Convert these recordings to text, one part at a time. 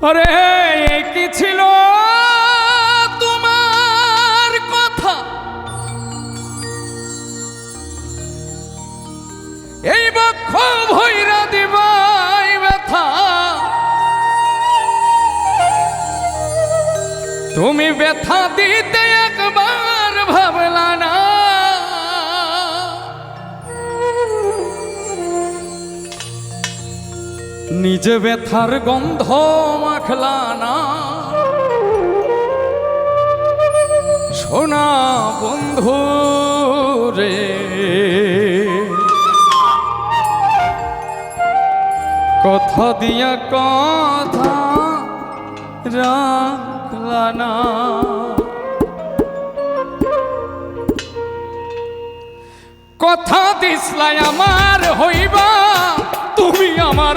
আরে কি ছিল তোমার কথা? এই বক্ষ ভৈরা দিবাই ব্যথা। তুমি ব্যথা দিতে একবার ভাবলা না নিজে ব্যথার গন্ধ মাখলা না। সোনা বন্ধু রে, কথা দিয়া কথা রাখলা না। কথা দিসলাই আমার হইবা, তুমি আমার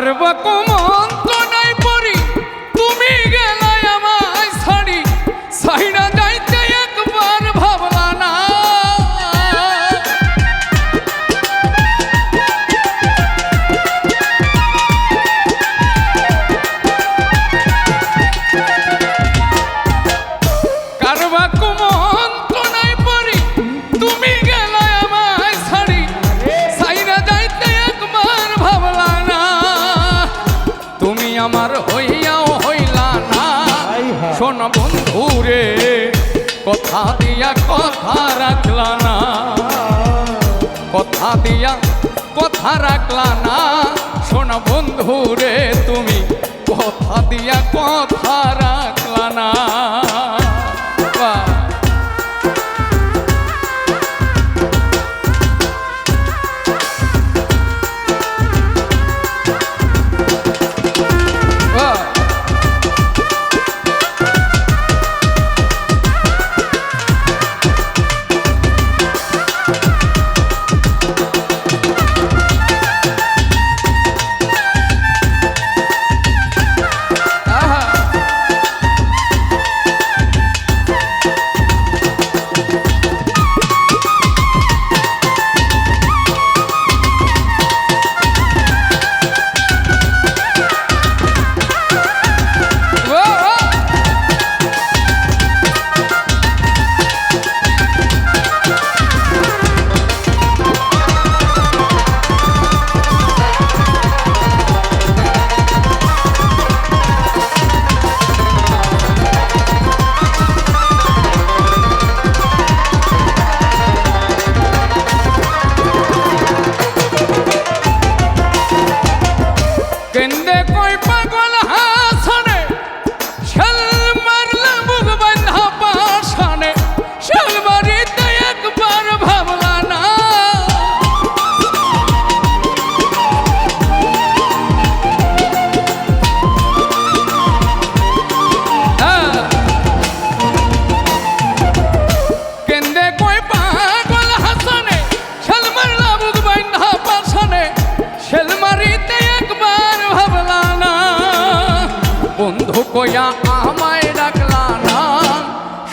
কারবা বন্ধু রে কথা দিয়া কথা রাখলা না। কথা দিয়া কথা রাখলা না। শোন বন্ধু রে তুমি কথা দিয়া কথা রাখলা না।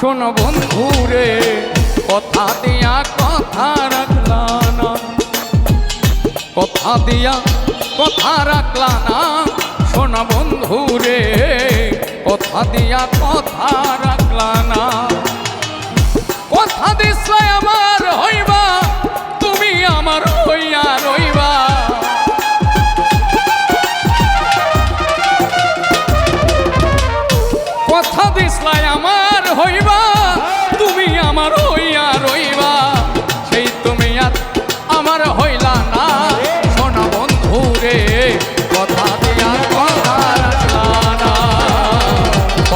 শোন বন্ধু রে, কথা দিয়া কথা রাখলা না। কথা দিয়া কথা রাখলা না, শোন বন্ধু রে, কথা দিয়া কথা রাখলা কথা দিস আমার